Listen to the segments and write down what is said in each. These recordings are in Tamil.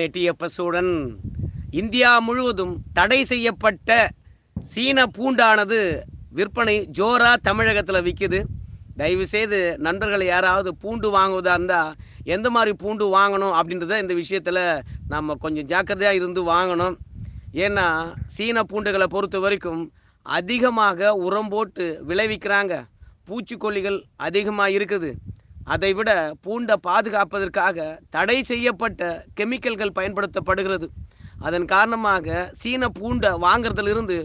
நெட்டியப்பசுடன் இந்தியா முழுவதும் தடை செய்யப்பட்ட சீன பூண்டானது விற்பனை ஜோரா தமிழகத்தில் விற்குது தயவுசெய்து நண்பர்கள் யாராவது பூண்டு வாங்குவதா இருந்தால் எந்த மாதிரி பூண்டு வாங்கணும் அப்படின்றத இந்த விஷயத்தில் நம்ம கொஞ்சம் ஜாக்கிரதையாக இருந்து வாங்கணும். ஏன்னா சீன பூண்டுகளை பொறுத்த வரைக்கும் அதிகமாக உரம் போட்டு விளைவிக்கிறாங்க. பூச்சிக்கொல்லிகள் அதிகமாக இருக்குது. அதை விட பூண்டை பாதுகாப்பதற்காக தடை செய்யப்பட்ட கெமிக்கல்கள் பயன்படுத்தப்படுகிறது. அதன் காரணமாக சீன பூண்டை வாங்குறதுலேருந்து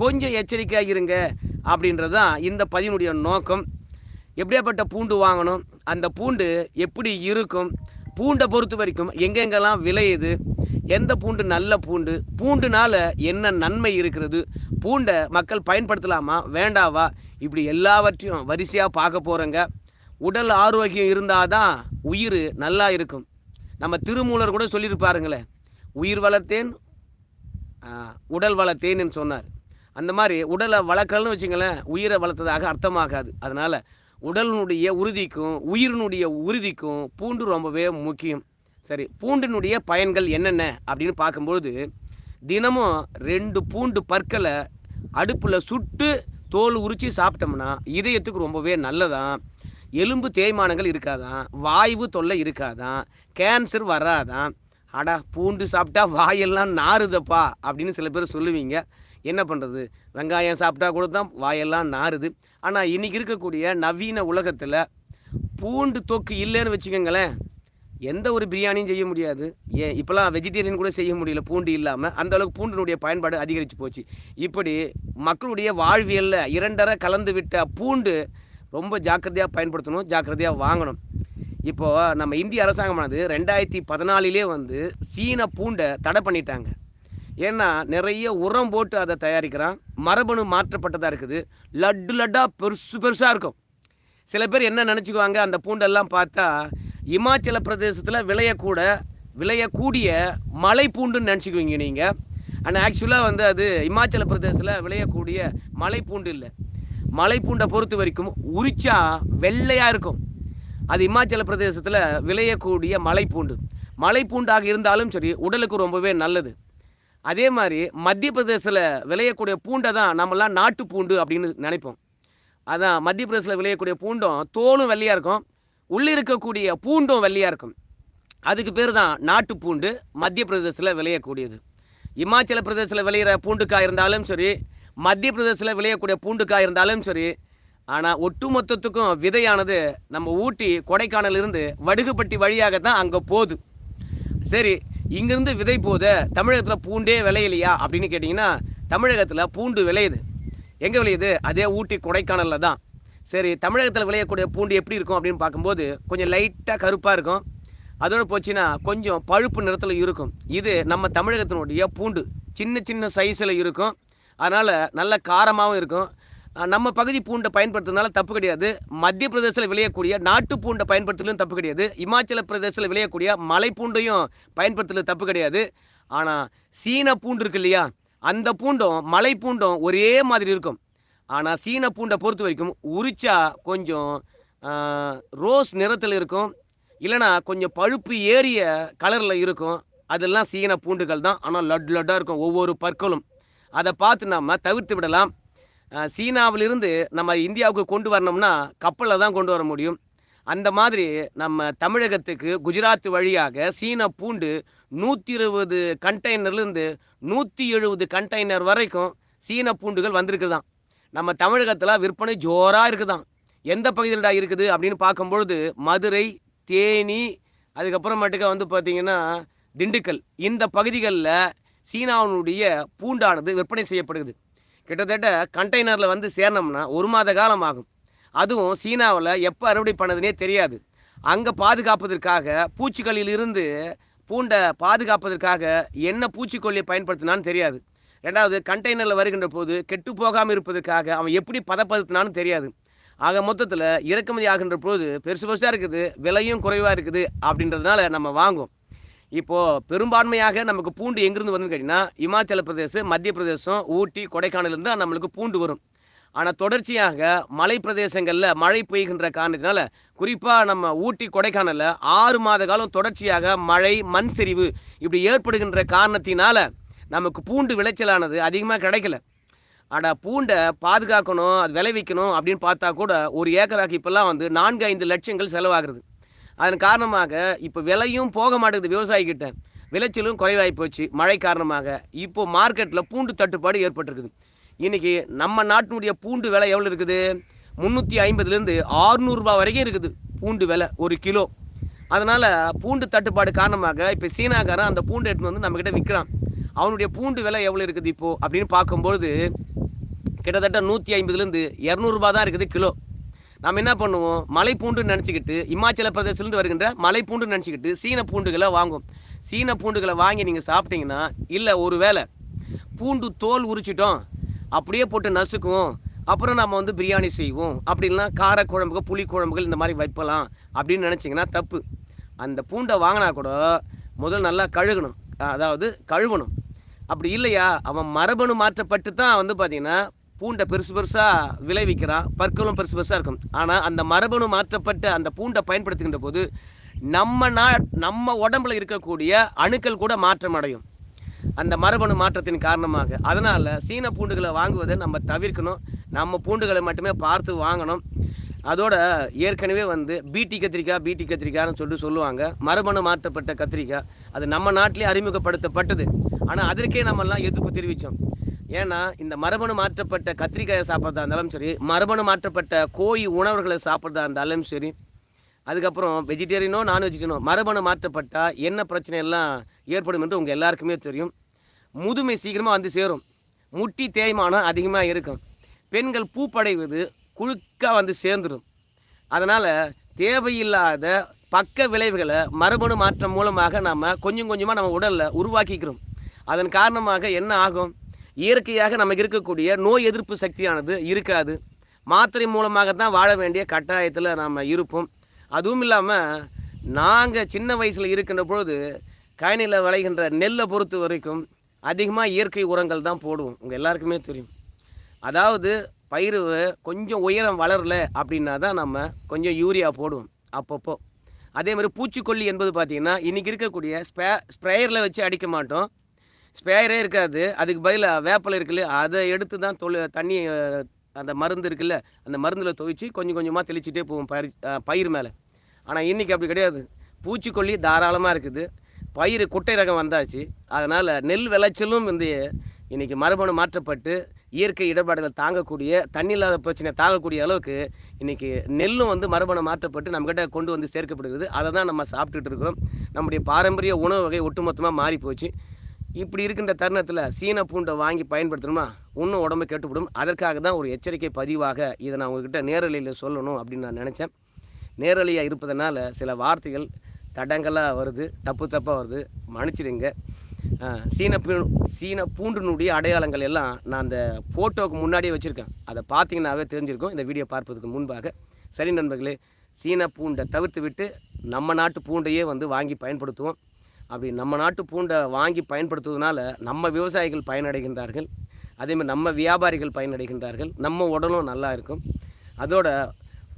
கொஞ்சம் எச்சரிக்கையாக இருங்க அப்படின்றது தான் இந்த பதிவினுடைய நோக்கம். எப்படியாப்பட்ட பூண்டு வாங்கணும்? அந்த பூண்டு எப்படி இருக்கும்? பூண்டை பொறுத்த வரைக்கும் எங்கெங்கெல்லாம் விளையுது? எந்த பூண்டு நல்ல பூண்டு? பூண்டுனால என்ன நன்மை இருக்கிறது? பூண்டை மக்கள் பயன்படுத்தலாமா? வேண்டாவா? இப்படி எல்லாவற்றையும் வரிசையாக பார்க்க போகிறோங்க உடல் ஆரோக்கியம் இருந்தால் தான் உயிர் நல்லா இருக்கும். நம்ம திருமூலர் கூட சொல்லியிருப்பாருங்களேன் உயிர் வளர்த்தேன் உடல் வளர்த்தேன்னு சொன்னார். அந்த மாதிரி உடலை வளர்க்கலன்னு வச்சுங்களேன் உயிரை வளர்த்ததாக அர்த்தமாகாது. அதனால் உடலினுடைய உறுதிக்கும் உயிரினுடைய உறுதிக்கும் பூண்டு ரொம்பவே முக்கியம். சரி பூண்டினுடைய பயன்கள் என்னென்ன அப்படின்னு பார்க்கும்பொழுது தினமும் ரெண்டு பூண்டு பற்களை அடுப்பில் சுட்டு தோல் உரித்து சாப்பிட்டோம்னா இதயத்துக்கு ரொம்பவே நல்லதான் எலும்பு தேய்மானங்கள் இருக்காதான் வாய்வு தொல்லை இருக்காதான் கேன்சர் வராதான். அடா பூண்டு சாப்பிட்டா வாயெல்லாம் நாறுதப்பா அப்படின்னு சில பேர் சொல்லுவீங்க. என்ன பண்ணுறது வெங்காயம் சாப்பிட்டா கூட தான் வாயெல்லாம் நாறுது. ஆனால் இன்றைக்கி இருக்கக்கூடிய நவீன உலகத்தில் பூண்டு தொக்கு இல்லைன்னு வச்சுக்கோங்களேன் எந்த ஒரு பிரியாணியும் செய்ய முடியாது. ஏன் இப்போலாம் வெஜிடேரியன் கூட செய்ய முடியல பூண்டு இல்லாமல் அந்த அளவுக்கு பூண்டினுடைய பயன்பாடு அதிகரித்து போச்சு. இப்படி மக்களுடைய வாழ்வியலில் இரண்டரை கலந்து விட்ட பூண்டு ரொம்ப ஜாக்கிரதையாக பயன்படுத்தணும் ஜாக்கிரதையாக வாங்கணும். இப்போது நம்ம இந்திய அரசாங்கமானது ரெண்டாயிரத்தி பதினாலிலே வந்து சீன பூண்டை தடை பண்ணிட்டாங்க. ஏன்னா நிறைய உரம் போட்டு அதை தயாரிக்கிறான். மரபணு மாற்றப்பட்டதாக இருக்குது. லட்டு லட்டாக பெருசு பெருசாக இருக்கும். சில பேர் என்ன நினச்சிக்குவாங்க அந்த பூண்டெல்லாம் பார்த்தா இமாச்சல பிரதேசத்தில் விளையக்கூட விளையக்கூடிய மலை பூண்டுன்னு நினச்சிக்குவீங்க நீங்கள் ஆனால் ஆக்சுவலாக வந்து அது இமாச்சல பிரதேசத்தில் விளையக்கூடிய மலை பூண்டு இல்லை. மலைப்பூண்டை பொறுத்த வரைக்கும் உரிச்சா வெள்ளையாக இருக்கும். அது இமாச்சல பிரதேசத்தில் விளையக்கூடிய மலைப்பூண்டு. மலைப்பூண்டாக இருந்தாலும் சரி உடலுக்கு ரொம்பவே நல்லது. அதே மாதிரி மத்திய பிரதேசத்தில் விளையக்கூடிய பூண்டை தான் நம்மலாம் நாட்டு பூண்டு அப்படின்னு நினைப்போம். அதான் மத்திய பிரதேசத்தில் விளையக்கூடிய பூண்டும் தோலும் வெள்ளையாக இருக்கும். உள்ளே இருக்கக்கூடிய பூண்டும் வெள்ளையாக இருக்கும். அதுக்கு பேர் தான் நாட்டு பூண்டு மத்திய பிரதேசத்தில் விளையக்கூடியது. இமாச்சல பிரதேசத்தில் விளையிற பூண்டுக்காய் இருந்தாலும் சரி மத்திய பிரதேசத்தில் விளையக்கூடிய பூண்டுக்காய் இருந்தாலும் சரி ஆனால் ஒட்டுமொத்தத்துக்கும் விதையானது நம்ம ஊட்டி கொடைக்கானல் இருந்து வடுகுப்பட்டி வழியாக தான் அங்கே போகுது. சரி இங்கேருந்து விதை போத தமிழகத்தில் பூண்டே விளையலையா அப்படின்னு கேட்டிங்கன்னா தமிழகத்தில் பூண்டு விளையுது. எங்கே விளையுது? அதே ஊட்டி கொடைக்கானலில் தான். சரி தமிழகத்தில் விளையக்கூடிய பூண்டு எப்படி இருக்கும் அப்படின்னு பார்க்கும்போது கொஞ்சம் லைட்டாக கருப்பாக இருக்கும். அதோடு போச்சுன்னா கொஞ்சம் பழுப்பு நிறத்தில் இருக்கும். இது நம்ம தமிழகத்தினுடைய பூண்டு. சின்ன சின்ன சைஸில் இருக்கும். அதனால் நல்ல காரமாகவும் இருக்கும். நம்ம பகுதி பூண்டை பயன்படுத்துறதுனால தப்பு கிடையாது. மத்திய பிரதேசத்தில் விளையக்கூடிய நாட்டு பூண்டை பயன்படுத்துறதுலும் தப்பு கிடையாது. இமாச்சல பிரதேசத்தில் விளையக்கூடிய மலை பூண்டையும் பயன்படுத்துறது தப்பு கிடையாது. ஆனால் சீன பூண்டு இருக்கு இல்லையா? அந்த பூண்டும் மலை பூண்டும் ஒரே மாதிரி இருக்கும். ஆனால் சீன பூண்டை பொறுத்த வரைக்கும் உரிச்சா கொஞ்சம் ரோஸ் நிறத்தில் இருக்கும். இல்லைனா கொஞ்சம் பழுப்பு ஏறிய கலரில் இருக்கும். அதெல்லாம் சீன பூண்டுகள் தான் ஆனால் லட் லட்டாக இருக்கும். ஒவ்வொரு பற்களும். அதை பார்த்து நம்ம தவிர்த்து விடலாம். சீனாவிலிருந்து நம்ம இந்தியாவுக்கு கொண்டு வரணும்னா கப்பலில் தான் கொண்டு வர முடியும். அந்த மாதிரி நம்ம தமிழகத்துக்கு குஜராத் வழியாக சீன பூண்டு நூற்றி இருபது கண்டெய்னர்லேருந்து நூற்றி எழுபது கண்டெய்னர் வரைக்கும் சீன பூண்டுகள் வந்திருக்குதாம் நம்ம தமிழகத்தில் விற்பனை ஜோராக இருக்குதான். எந்த பகுதியில்டா இருக்குது அப்படின்னு பார்க்கும்பொழுது மதுரை தேனி அதுக்கப்புறமேட்டுக்க வந்து பார்த்திங்கன்னா திண்டுக்கல். இந்த பகுதிகளில் சீனாவினுடைய பூண்டானது விற்பனை செய்யப்படுகிறது. கிட்டத்தட்ட கண்டெய்னரில் வந்து சேரணும்னா ஒரு மாத காலம் ஆகும் அதுவும் சீனாவில் எப்போ அறுவடை பண்ணதுனே தெரியாது. அங்கே பாதுகாப்பதற்காக பூச்சிக்கொல்லியிலிருந்து பூண்டை பாதுகாப்பதற்காக என்ன பூச்சிக்கொல்லியை பயன்படுத்தினான்னு தெரியாது. ரெண்டாவது கண்டெய்னரில் வருகின்ற போது கெட்டு போகாமல் இருப்பதற்காக அவன் எப்படி பதப்படுத்தினான்னு தெரியாது. ஆக மொத்தத்தில் இறக்குமதி ஆகின்ற போது பெருசு பெருசாக இருக்குது விலையும் குறைவாக இருக்குது அப்படின்றதுனால நம்ம வாங்குவோம். இப்போது பெரும்பான்மையாக நமக்கு பூண்டு எங்கேருந்து வருதுன்னு கேட்டிங்கன்னா இமாச்சல பிரதேசம் மத்திய பிரதேசம் ஊட்டி கொடைக்கானலேருந்து தான் நம்மளுக்கு பூண்டு வரும். ஆனால் தொடர்ச்சியாக மலை பிரதேசங்களில் மழை பெய்கின்ற காரணத்தினால குறிப்பாக நம்ம ஊட்டி கொடைக்கானலில் ஆறு மாத காலம் தொடர்ச்சியாக மழை மண் சரிவு இப்படி ஏற்படுகின்ற காரணத்தினால நமக்கு பூண்டு விளைச்சலானது அதிகமாக கிடைக்கல. ஆனால் பூண்டை பாதுகாக்கணும் அது விளைவிக்கணும் அப்படின்னு பார்த்தா கூட ஒரு ஏக்கராக்கு இப்போல்லாம் வந்து நான்கு ஐந்து லட்சங்கள் செலவாகிறது. அதன் காரணமாக இப்போ விலையும் போக மாட்டேங்குது விவசாயிக்கிட்ட விளைச்சலும் குறைவாகி போச்சு. மழை காரணமாக இப்போ மார்க்கெட்டில் பூண்டு தட்டுப்பாடு ஏற்பட்டிருக்குது. இன்றைக்கி நம்ம நாட்டினுடைய பூண்டு விலை எவ்வளோ இருக்குது? முந்நூற்றி ஐம்பதுலேருந்து ஆறுநூறுபா வரைக்கும் இருக்குது பூண்டு விலை ஒரு கிலோ. அதனால் பூண்டு தட்டுப்பாடு காரணமாக இப்போ சீனாக்காரன் அந்த பூண்டு எடுத்துன்னு வந்து நம்மக்கிட்ட விற்கிறான் அவனுடைய பூண்டு விலை எவ்வளோ இருக்குது இப்போது அப்படின்னு பார்க்கும்பொழுது கிட்டத்தட்ட நூற்றி ஐம்பதுலேருந்து இரநூறுபா தான் இருக்குது கிலோ. நம்ம என்ன பண்ணுவோம்? மலை பூண்டுன்னு நினச்சிக்கிட்டு இமாச்சல பிரதேசத்துலேருந்து வருகின்ற மலை பூண்டுன்னு நினச்சிக்கிட்டு சீன பூண்டுகளை வாங்குவோம். சீன பூண்டுகளை வாங்கி நீங்கள் சாப்பிட்டீங்கன்னா இல்லை ஒரு வேளை பூண்டு தோல் உரிச்சிட்டோம் அப்படியே போட்டு நசுக்குவோம் அப்புறம் நம்ம வந்து பிரியாணி செய்வோம் அப்படின்லாம் கார குழம்புகள் புளி குழம்புகள் இந்த மாதிரி வைப்பலாம் அப்படின்னு நினச்சிங்கன்னா தப்பு. அந்த பூண்டை வாங்கினா கூட முதல் நல்லா கழுகணும். அதாவது கழுவணும். அப்படி இல்லையா? அவன் மரபணு மாற்றப்பட்டு தான் வந்து பார்த்திங்கன்னா பூண்டை பெருசு பெருசாக விளைவிக்கிறான் பற்களும் பெருசு பெருசாக இருக்கும். ஆனால் அந்த மரபணு மாற்றப்பட்ட அந்த பூண்டை பயன்படுத்துகின்ற போது நம்ம நா நம்ம உடம்புல இருக்கக்கூடிய அணுக்கள் கூட மாற்றம் அடையும். அந்த மரபணு மாற்றத்தின் காரணமாக. அதனால் சீன பூண்டுகளை வாங்குவதை நம்ம தவிர்க்கணும். நம்ம பூண்டுகளை மட்டுமே பார்த்து வாங்கணும். அதோட ஏற்கனவே வந்து பீட்டி கத்திரிக்காய் பீட்டி கத்திரிக்காய்னு சொல்லிட்டு சொல்லுவாங்க. மரபணு மாற்றப்பட்ட கத்திரிக்காய். அது நம்ம நாட்டிலே அறிமுகப்படுத்தப்பட்டது. ஆனால் அதற்கே நம்மெல்லாம் எதிர்ப்பு தெரிவித்தோம். ஏன்னா இந்த மரபணு மாற்றப்பட்ட கத்திரிக்காயை சாப்பிட்றதா இருந்தாலும் சரி மரபணு மாற்றப்பட்ட கோழி உணவுகளை சாப்பிட்றதா இருந்தாலும் சரி அதுக்கப்புறம் வெஜிடேரியனோ நான் வெஜிடேரியனோ மரபணு மாற்றப்பட்டால் என்ன பிரச்சனை எல்லாம் ஏற்படும் என்று உங்கள் எல்லாருக்குமே தெரியும். முதுமை சீக்கிரமாக வந்து சேரும். முட்டி தேய்மானம் அதிகமாக இருக்கும். பெண்கள் பூப்படைவது குழுக்காக வந்து சேர்ந்துடும். அதனால் தேவையில்லாத பக்க விளைவுகளை மரபணு மாற்றம் மூலமாக நாம் கொஞ்சம் கொஞ்சமாக நம்ம உடலில் உருவாக்கிக்கிறோம். அதன் காரணமாக என்ன ஆகும்? இயற்கையாக நமக்கு இருக்கக்கூடிய நோய் எதிர்ப்பு சக்தியானது இருக்காது. மாத்திரை மூலமாக தான் வாழ வேண்டிய கட்டாயத்தில் நாம் இருப்போம். அதுவும் இல்லாமல் நாங்கள் சின்ன வயசில் இருக்கின்ற பொழுது கயனியில் விளைகின்ற நெல்லை பொறுத்த வரைக்கும் அதிகமாக இயற்கை உரங்கள் தான் போடுவோம். உங்கள் எல்லாருக்குமே தெரியும். அதாவது பயிர் கொஞ்சம் உயரம் வளரல அப்படின்னா தான் நம்ம கொஞ்சம் யூரியா போடுவோம் அப்பப்போ. அதே மாதிரி பூச்சிக்கொல்லி என்பது பார்த்திங்கன்னா இன்றைக்கி இருக்கக்கூடிய ஸ்பே ஸ்ப்ரேயரில் வச்சு அடிக்க மாட்டோம். ஸ்பேயரே இருக்காது. அதுக்கு பதிலாக வேப்பலை இருக்குல்ல அதை எடுத்து தான் தொழு தண்ணி அந்த மருந்து இருக்குல்ல அந்த மருந்தில் துவைச்சி கொஞ்சம் கொஞ்சமாக தெளிச்சிட்டே போவோம் பயிர் பயிர் மேலே. ஆனால் இன்றைக்கி அப்படி கிடையாது. பூச்சிக்கொல்லி தாராளமாக இருக்குது. பயிர் குட்டை ரகம் வந்தாச்சு. அதனால் நெல் விளைச்சலும் வந்து இன்றைக்கி மரபணு மாற்றப்பட்டு இயற்கை இடர்பாடுகள் தாங்கக்கூடிய தண்ணி இல்லாத பிரச்சனை தாங்கக்கூடிய அளவுக்கு இன்றைக்கி நெல்லும் வந்து மரபணு மாற்றப்பட்டு நம்மக்கிட்ட கொண்டு வந்து சேர்க்கப்படுகிறது. அதை தான் நம்ம சாப்பிட்டுட்டு இருக்கிறோம். நம்முடைய பாரம்பரிய உணவு வகை ஒட்டுமொத்தமாக மாறி போச்சு இப்படி இருக்கின்ற தருணத்தில் சீன பூண்டை வாங்கி பயன்படுத்தணுமா? இன்னும் உடம்பு கெட்டுப்படும். அதற்காக தான் ஒரு எச்சரிக்கை பதிவாக இதை நான் உங்ககிட்ட நேரலையில் சொல்லணும் அப்படின்னு நான் நினச்சேன். நேரலையாக இருப்பதனால சில வார்த்தைகள் தடங்களாக வருது தப்பு தப்பாக வருது. மன்னிச்சிடுங்க. சீன பூ சீன பூண்டினுடைய அடையாளங்கள் எல்லாம் நான் அந்த ஃபோட்டோவுக்கு முன்னாடியே வச்சுருக்கேன். அதை பார்த்தீங்கன்னாவே தெரிஞ்சிருக்கும். இந்த வீடியோ பார்ப்பதற்கு முன்பாக. சரி நண்பர்களே சீன பூண்டை தவிர்த்து விட்டு நம்ம நாட்டு பூண்டையே வந்து வாங்கி பயன்படுத்துவோம். அப்படி நம்ம நாட்டு பூண்டை வாங்கி பயன்படுத்துவதனால நம்ம விவசாயிகள் பயனடைகின்றார்கள். அதேமாதிரி நம்ம வியாபாரிகள் பயனடைகின்றார்கள். நம்ம உடலும் நல்லா இருக்கும். அதோட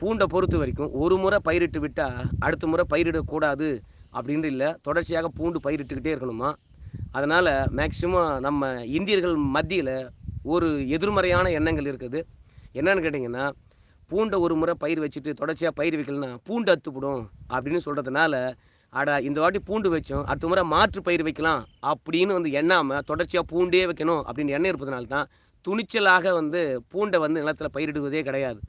பூண்டை பொறுத்த வரைக்கும் ஒரு முறை பயிரிட்டு விட்டால் அடுத்த முறை பயிரிடக்கூடாது அப்படின்ட்டு இல்லை. தொடர்ச்சியாக பூண்டு பயிரிட்டுக்கிட்டே இருக்கணுமா? அதனால் மேக்சிமம் நம்ம இந்தியர்கள் மத்தியில் ஒரு எதிர்மறையான எண்ணங்கள் இருக்குது. என்னன்னு கேட்டிங்கன்னா பூண்டை ஒரு முறை பயிர் வச்சுட்டு தொடர்ச்சியாக பயிர் வைக்கலன்னா பூண்டு அத்துப்படும் அப்படின்னு சொல்கிறதுனால அட இந்த வாட்டி பூண்டு வச்சோம். அடுத்த முறை மாற்று பயிர் வைக்கலாம். அப்படின்னு வந்து எண்ணாமல் தொடர்ச்சியாக பூண்டே வைக்கணும் அப்படின்னு எண்ணம் இருப்பதனால தான் துணிச்சலாக வந்து பூண்டை வந்து நிலத்தில் பயிரிடுவதே கிடையாது.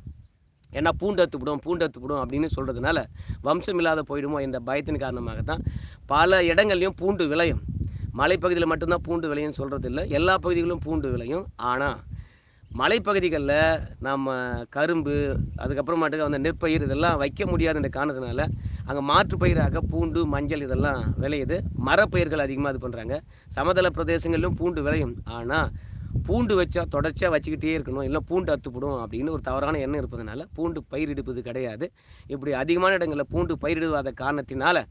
ஏன்னா பூண்டு அத்துப்படும் பூண்டு அத்துப்படும் அப்படின்னு சொல்கிறதுனால வம்சம் இல்லாத போயிடுமோ என்ற பயத்தின் காரணமாக தான் பல இடங்கள்லையும் பூண்டு விளையும். மலைப்பகுதியில் மட்டும்தான் பூண்டு விளையும் சொல்கிறது இல்லை எல்லா பகுதிகளும் பூண்டு விளையும். ஆனால் மலைப்பகுதிகளில் நம்ம கரும்பு அதுக்கப்புறமாட்டுக்கு அந்த நெற்பயிர் இதெல்லாம் வைக்க முடியாத இந்த காரணத்தினால அங்கே மாற்று பயிராக பூண்டு மஞ்சள் இதெல்லாம் விளையுது. மரப்பயிர்கள் அதிகமாக இது பண்ணுறாங்க சமதள பிரதேசங்களிலும் பூண்டு விளையும். ஆனால் பூண்டு வச்சா தொடர்ச்சியாக வச்சுக்கிட்டே இருக்கணும். இல்லை பூண்டு அத்துப்படும் அப்படின்னு ஒரு தவறான எண்ணம் இருப்பதனால பூண்டு பயிரிடுப்பது கிடையாது. இப்படி அதிகமான இடங்களில் பூண்டு பயிரிடுவாத காரணத்தினால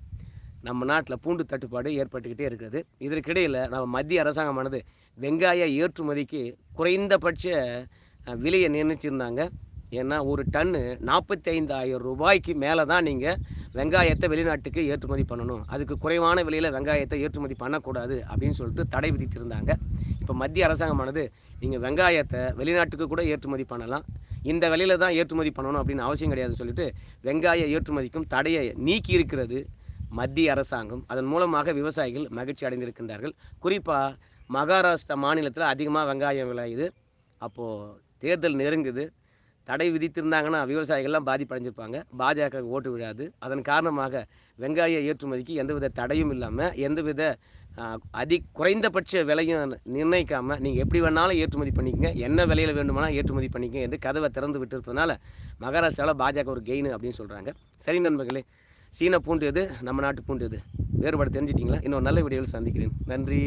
நம்ம நாட்டில் பூண்டு தட்டுப்பாடு ஏற்பட்டுக்கிட்டே இருக்கிறது. இதற்கிடையில் நம்ம மத்திய அரசாங்கமானது வெங்காய ஏற்றுமதிக்கு குறைந்தபட்ச விலையை நிர்ணயிச்சிருந்தாங்க. ஏன்னா ஒரு டன்னு நாற்பத்தைந்தாயிரம் ரூபாய்க்கு மேலே தான் நீங்கள் வெங்காயத்தை வெளிநாட்டுக்கு ஏற்றுமதி பண்ணணும். அதுக்கு குறைவான விலையில் வெங்காயத்தை ஏற்றுமதி பண்ணக்கூடாது அப்படின்னு சொல்லிட்டு தடை விதித்திருந்தாங்க. இப்போ மத்திய அரசாங்கமானது நீங்கள் வெங்காயத்தை வெளிநாட்டுக்கு கூட ஏற்றுமதி பண்ணலாம். இந்த விலையில் தான் ஏற்றுமதி பண்ணணும் அப்படின்னு அவசியம் கிடையாதுன்னு சொல்லிட்டு வெங்காய ஏற்றுமதிக்கும் தடையை நீக்கி இருக்கிறது மத்திய அரசாங்கம் அதன் மூலமாக விவசாயிகள் மகிழ்ச்சி அடைந்திருக்கின்றார்கள். குறிப்பாக மகாராஷ்டிரா மாநிலத்தில் அதிகமாக வெங்காயம் விளையுது. அப்போது தேர்தல் நெருங்குது. தடை விதித்திருந்தாங்கன்னா விவசாயிகள்லாம் பாதிப்படைஞ்சிருப்பாங்க. பாஜக ஓட்டு விழாது. அதன் காரணமாக வெங்காய ஏற்றுமதிக்கு எந்தவித தடையும் இல்லாமல் எந்தவித அதி குறைந்தபட்ச விலையும் நிர்ணயிக்காமல் நீங்கள் எப்படி வேணாலும் ஏற்றுமதி பண்ணிக்கங்க. என்ன விலையில் வேண்டுமானால் ஏற்றுமதி பண்ணிக்கங்க என்று கதவை திறந்து விட்டிருப்பதனால மகாராஷ்டிராவில் பாஜக ஒரு கெயின் அப்படின்னு சொல்கிறாங்க சரி நண்பர்களே சீன பூண்டு எது? நம்ம நாட்டு பூண்டு எது? வேறுபாடு தெரிஞ்சிட்டிங்களா? இன்னொரு நல்ல வீடியோவில் சந்திக்கிறேன். நன்றி.